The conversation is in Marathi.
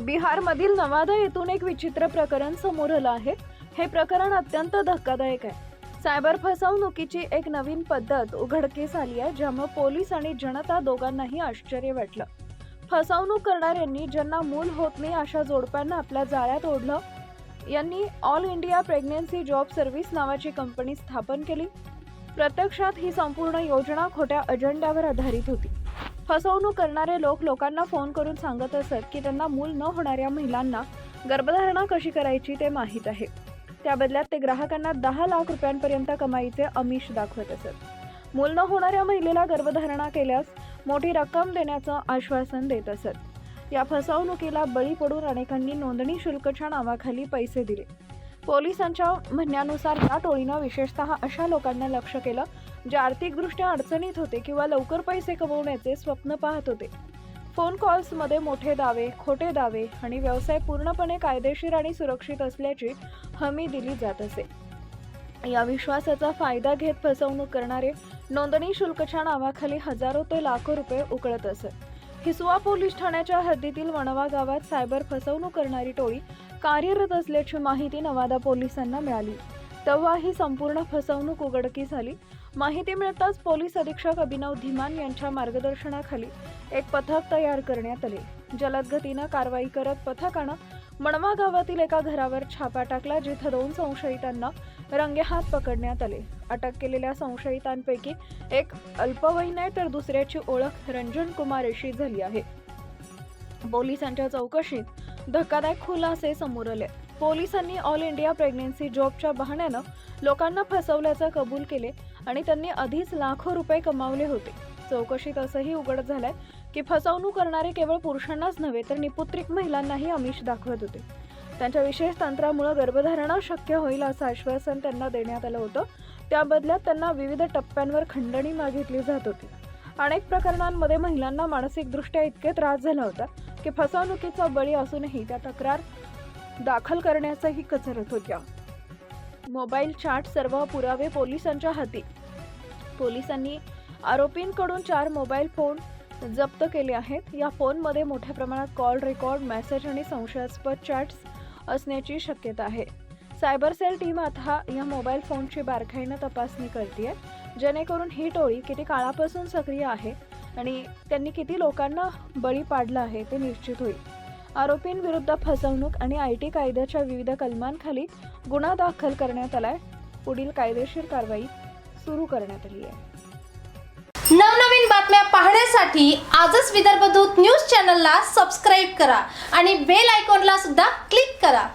बिहारमधील नवादा येथून एक विचित्र प्रकरण समोर आलं आहे. हे प्रकरण अत्यंत धक्कादायक आहे. सायबर फसवणुकीची एक नवीन पद्धत उघडकीस आली आहे ज्यामुळे पोलीस आणि जनता दोघांनाही आश्चर्य वाटलं. फसवणूक करणाऱ्यांनी ज्यांना मूल होत नाही अशा जोडप्यांना आपल्या जाळ्यात ओढलं. यांनी all India pregnancy job service नावाची कंपनी स्थापन केली. प्रत्यक्षात ही संपूर्ण योजना खोट्या अजेंड्यावर आधारित होती. फसवणूक करणारे लोक लोकांना फोन करून सांगत असत की त्यांना मूल न होणाऱ्या महिलांना गर्भधारणा कशी करायची ते माहीत आहे. त्या बदल्यात ते ग्राहकांना दहा लाख रुपयांपर्यंत कमाईचे अमिष दाखवत असत. मूल न होणाऱ्या महिलेला गर्भधारणा केल्यास मोठी रक्कम देण्याचं आश्वासन देत असत. या फसवणुकीला बळी पडून अनेकांनी नोंदणी शुल्कच्या नावाखाली पैसे दिले. पोलिसांच्या म्हणण्यानुसार या टोळीनं विशेषतः अशा लोकांना लक्ष केलं जे आर्थिकदृष्ट्या अडचणीत होते किंवा लवकर पैसे कमवण्याचे स्वप्न पाहत होते. फोन कॉल्समध्ये मोठे दावे खोटे दावे आणि व्यवसाय पूर्णपणे कायदेशीर आणि सुरक्षित असल्याची हमी दिली जात असे. या विश्वासाचा फायदा घेत फसवणूक करणारे नोंदणी शुल्कच्या नावाखाली हजारो ते लाखो रुपये उकळत असत. हिसुआ पोलीस ठाण्याच्या हद्दीतील वणवा गावात सायबर फसवणूक करणारी टोळी कार्यरत असल्याची माहिती नवादा पोलिसांना मिळाली. तेव्हा ही संपूर्ण फसवणूक उघडकी झाली माहिती मिळताच पोलीस अधीक्षक अभिनव धीमान यांच्या मार्गदर्शनाखाली एक पथक तयार करण्यात आले. जलद गतीनं कारवाई करत पथकानं मणवा गावातील एका घरावर छापा टाकला जिथं दोन संशयितांना रंगेहात पकडण्यात आले. अटक केलेल्या संशयितांपैकी एक अल्पवयीन आहे तर दुसऱ्याची ओळख रंजन कुमार अशी झाली आहे. पोलिसांच्या चौकशीत धक्कादायक खुलासे समोर आले. पोलिसांनी ऑल इंडिया प्रेग्नेन्सी जॉबच्या बहाण्यानं लोकांना फसवल्याचं कबूल केले आणि त्यांनी आधीच लाखो रुपये कमावले होते. चौकशीत असंही उघड झालंय की फसवणूक करणारे केवळ पुरुषांनाच नव्हे तर निपुत्रिक महिलांनाही आमिष दाखवत होते. त्यांच्या विशेष तंत्रामुळे गर्भधारणा शक्य होईल असं आश्वासन त्यांना देण्यात आलं होतं. त्या बदल्यात त्यांना विविध टप्प्यांवर खंडणी मागितली जात होती. अनेक प्रकरणांमध्ये महिलांना मानसिकदृष्ट्या इतके त्रास झाला होता की फसवणुकीचा बळी असूनही त्या तक्रार दाखल करण्याचाही कचरत होत्या. मोबाईल चाट सर्व पुरावे पोलिसांच्या हाती. पोलिसांनी आरोपींकडून चार मोबाईल फोन जप्त केले आहेत. या फोनमध्ये मोठ्या प्रमाणात कॉल रेकॉर्ड मेसेज आणि संशयास्पद चॅट्स असण्याची शक्यता आहे. सायबर सेल टीम आता या मोबाईल फोनची बारकाईनं तपासणी करते जेणेकरून ही टोळी किती काळापासून सक्रिय आहे आणि त्यांनी किती लोकांना बळी पाडलं आहे ते निश्चित होईल. आरोपींविरुद्ध फसवणूक आणि आय टी कायद्याच्या विविध कलमांखाली गुन्हा दाखल करण्यात आलाय. पुढील कायदेशीर कारवाई सुरू करण्यात आली आहे. नवनवीन बातम्या पाहण्यासाठी आजच विदर्भ दूत न्यूज चॅनलला सबस्क्राईब करा आणि बेल आयकॉनला सुद्धा क्लिक करा.